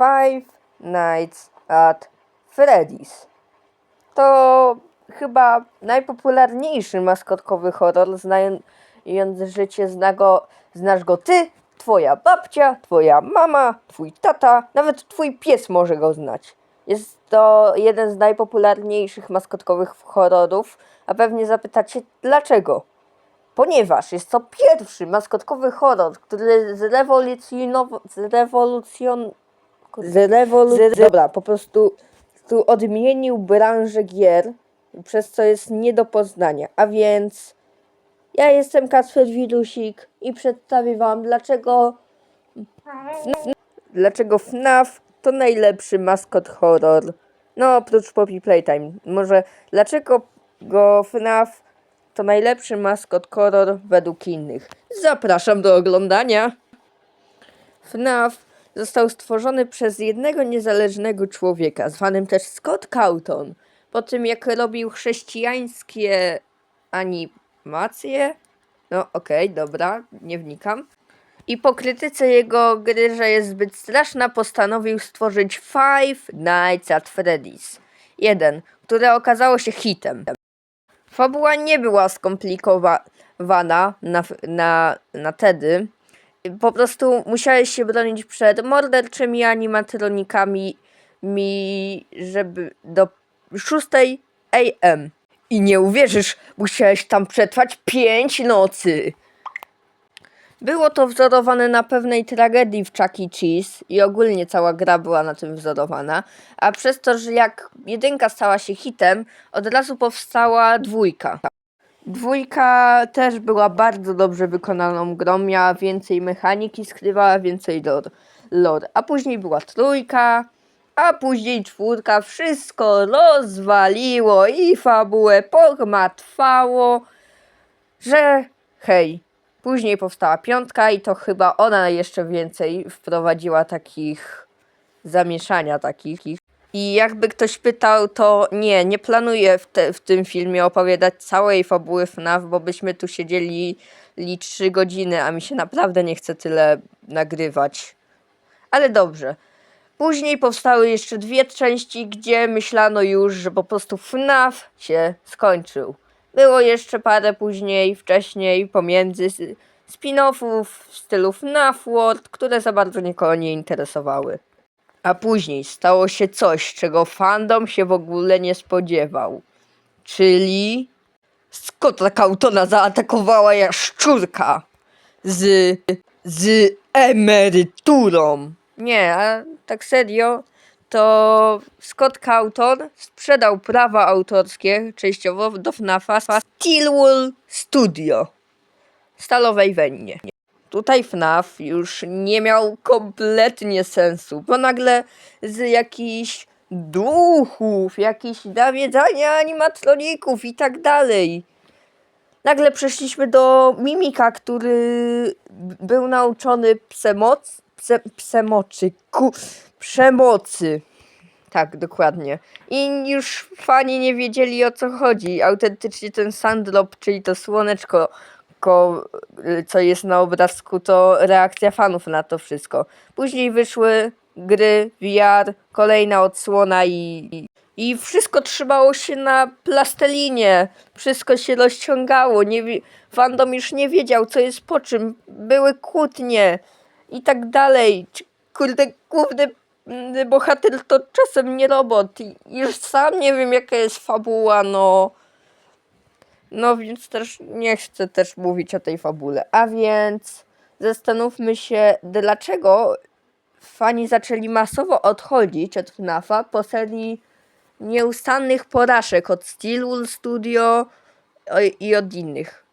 Five Nights at Freddy's. To chyba najpopularniejszy maskotkowy horror, znając życie, zna go, znasz go ty, twoja babcia, twoja mama, twój tata, nawet twój pies może go znać. Jest to jeden z najpopularniejszych maskotkowych horrorów, a pewnie zapytacie dlaczego? Ponieważ jest to pierwszy maskotkowy horror, który zrewolucjonował, zrewolucjon, zrewolu, dobra, po prostu tu odmienił branżę gier, przez co jest nie do poznania. A więc ja jestem Kacper Wirusik i przedstawię wam dlaczego FNAF, dlaczego FNAF to najlepszy maskot horror. No oprócz Poppy Playtime. Może dlaczego go FNAF to najlepszy maskot horror według innych. Zapraszam do oglądania. FNAF został stworzony przez jednego niezależnego człowieka, zwanym też Scott Cawthon. Po tym jak robił chrześcijańskie animacje, no okej, dobra, nie wnikam. I po krytyce jego gry, że jest zbyt straszna, postanowił stworzyć Five Nights at Freddy's 1, które okazało się hitem. Fabuła nie była skomplikowana na, na, na tedy. Po prostu musiałeś się bronić przed morderczymi animatronikami, mi, żeby do 6 AM. I nie uwierzysz, musiałeś tam przetrwać 5 nocy. Było to wzorowane na pewnej tragedii w Chuck E. Cheese i ogólnie cała gra była na tym wzorowana, a przez to, że jak jedynka stała się hitem, od razu powstała dwójka. Dwójka też była bardzo dobrze wykonaną grą, miała więcej mechaniki, skrywała więcej lore, lore. a później była trójka, a później czwórka, wszystko rozwaliło i fabułę pogmatwało, że hej, Później powstała piątka i to chyba ona jeszcze więcej wprowadziła takich zamieszania takich. I jakby ktoś pytał, to nie, nie planuję w, te, w tym filmie opowiadać całej fabuły FNAF, bo byśmy tu siedzieli li 3 godziny, a mi się naprawdę nie chce tyle nagrywać. Ale dobrze. Później powstały jeszcze dwie części, gdzie myślano już, że po prostu FNAF się skończył. Było jeszcze parę później, wcześniej, pomiędzy spin-offów w stylu FNAF World, które za bardzo nikogo nie interesowały. A później stało się coś, czego fandom się w ogóle nie spodziewał. Czyli Scotta Cautona zaatakowała jaszczurka z, z emeryturą. Nie, a tak serio, to Scott Cawthon sprzedał prawa autorskie częściowo do FNAFa Steelwool Studio Stalowej Wennie. Tutaj FNAF już nie miał kompletnie sensu, bo nagle z jakichś duchów, jakichś nawiedzania animatroników i tak dalej. Nagle przeszliśmy do Mimika, który był nauczony psemoc, pse, psemoczy, ku, przemocy. Tak, dokładnie. I już fani nie wiedzieli o co chodzi. Autentycznie ten Sandrop, czyli to słoneczko, ko, y, co jest na obrazku, to reakcja fanów na to wszystko. Później wyszły gry, VR, kolejna odsłona i, i, wszystko trzymało się na plastellinie. Wszystko się rozciągało. Nie, fandom już nie wiedział, co jest po czym. Były kłótnie i tak dalej. Kurde, główny mm, bohater to czasem nie robot. Już sam nie wiem, jaka jest fabuła, no. No więc też nie chcę też mówić o tej fabule. A więc zastanówmy się, dlaczego fani zaczęli masowo odchodzić od FNAFa po serii nieustannych porażek od Steelwool Studio i od innych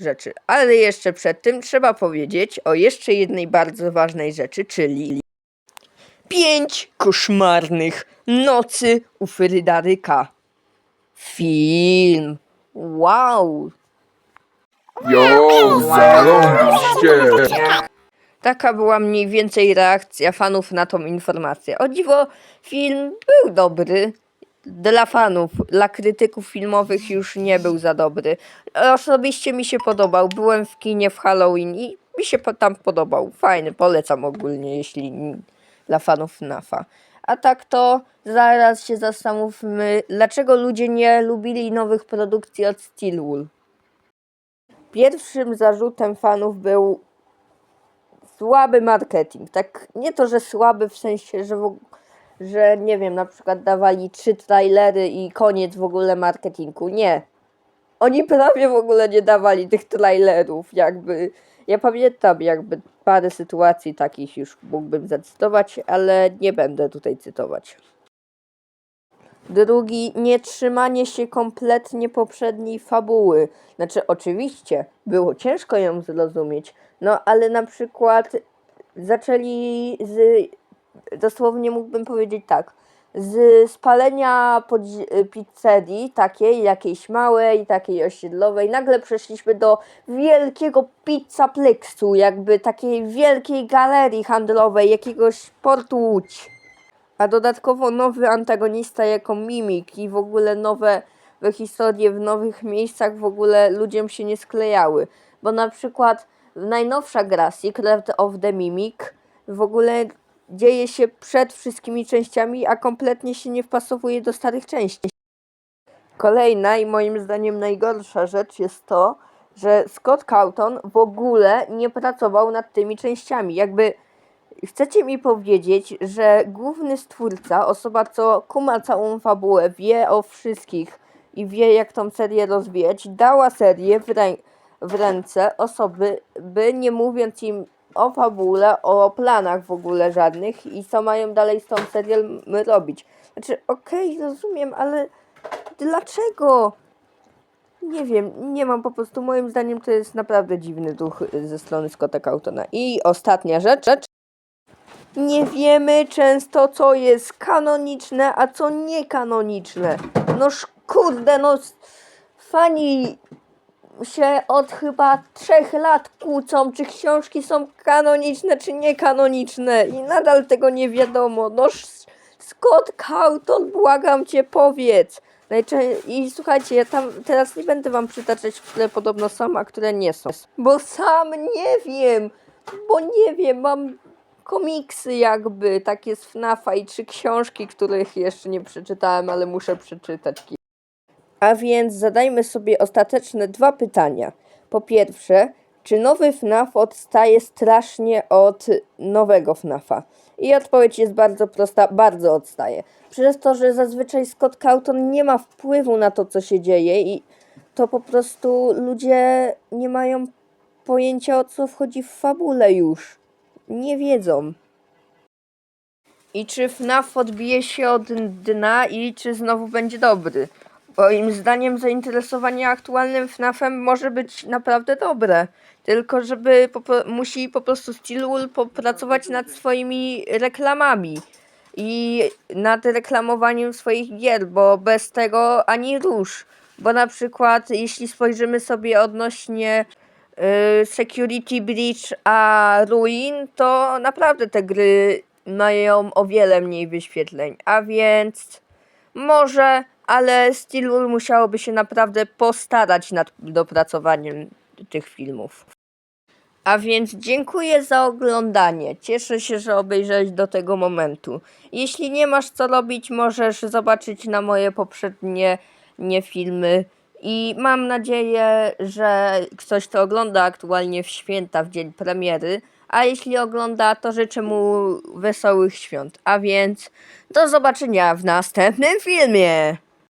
rzeczy. Ale jeszcze przed tym trzeba powiedzieć o jeszcze jednej bardzo ważnej rzeczy, czyli pięć koszmarnych nocy u Frydaryka. Film. Wow. Jo, zarąbiście! Taka była mniej więcej reakcja fanów na tą informację. O dziwo, film był dobry. Dla fanów, dla krytyków filmowych już nie był za dobry. Osobiście mi się podobał. Byłem w kinie w Halloween i mi się po- tam podobał. Fajny, polecam ogólnie, jeśli n- dla fanów FNAFa. A tak to zaraz się zastanówmy, dlaczego ludzie nie lubili nowych produkcji od Steelwool. Pierwszym zarzutem fanów był słaby marketing. Tak, nie to, że słaby w sensie, że, w, że nie wiem, na przykład dawali trzy trailery i koniec w ogóle marketingu. Nie. Oni prawie w ogóle nie dawali tych trailerów, jakby. Ja pamiętam jakby parę sytuacji takich już mógłbym zacytować, ale nie będę tutaj cytować. Drugi, nietrzymanie się kompletnie poprzedniej fabuły. Znaczy, oczywiście, było ciężko ją zrozumieć, no ale na przykład zaczęli z. Dosłownie mógłbym powiedzieć tak. Z spalenia pizzerii, takiej, jakiejś małej, takiej osiedlowej, nagle przeszliśmy do wielkiego pizzaplexu, jakby takiej wielkiej galerii handlowej, jakiegoś portu Łódź. A dodatkowo nowy antagonista jako mimik i w ogóle nowe historie w nowych miejscach w ogóle ludziom się nie sklejały. Bo na przykład najnowsza gra Secret of the Mimic w ogóle dzieje się przed wszystkimi częściami, a kompletnie się nie wpasowuje do starych części. Kolejna i moim zdaniem najgorsza rzecz jest to, że Scott Cawthon w ogóle nie pracował nad tymi częściami. Jakby Chcecie mi powiedzieć, że główny stwórca, osoba co kuma całą fabułę, wie o wszystkich i wie jak tą serię rozwijać, dała serię w, rę- w ręce osoby, by nie mówiąc im o fabule, o planach w ogóle żadnych i co mają dalej z tą serią robić. Znaczy, okej, rozumiem, ale dlaczego? Nie wiem, nie mam po prostu, moim zdaniem to jest naprawdę dziwny duch ze strony Scotta Cawthona. I ostatnia rzecz, nie wiemy często, co jest kanoniczne, a co niekanoniczne. No kurde, no fani się od chyba trzech lat kłócą, czy książki są kanoniczne, czy niekanoniczne i nadal tego nie wiadomo. No Scott Cawthon, błagam cię, powiedz. I słuchajcie, ja tam teraz nie będę wam przytaczać, które podobno są, a które nie są. Bo sam nie wiem, bo nie wiem, mam komiksy jakby, takie z FNAFa i trzy książki, których jeszcze nie przeczytałem, ale muszę przeczytać. ki- A więc zadajmy sobie ostateczne dwa pytania. Po pierwsze, czy nowy FNAF odstaje strasznie od nowego FNAFa? I odpowiedź jest bardzo prosta, bardzo odstaje. Przez to, że zazwyczaj Scott Cawthon nie ma wpływu na to, co się dzieje i to po prostu ludzie nie mają pojęcia o co wchodzi w fabule już nie wiedzą. I czy FNAF odbije się od dna i czy znowu będzie dobry? Moim zdaniem zainteresowanie aktualnym FNAFem może być naprawdę dobre. Tylko żeby po, pro- musi po prostu Steelwool popracować nad swoimi reklamami i nad reklamowaniem swoich gier, bo bez tego ani rusz. Bo na przykład jeśli spojrzymy sobie odnośnie y, Security Breach a Ruin, to naprawdę te gry mają o wiele mniej wyświetleń. A więc może, ale Steelwool musiałoby się naprawdę postarać nad dopracowaniem tych filmów. A więc dziękuję za oglądanie. Cieszę się, że obejrzałeś do tego momentu. Jeśli nie masz co robić, możesz zobaczyć na moje poprzednie nie filmy. I mam nadzieję, że ktoś to ogląda aktualnie w święta, w dzień premiery. A jeśli ogląda, to życzę mu wesołych świąt. A więc do zobaczenia w następnym filmie.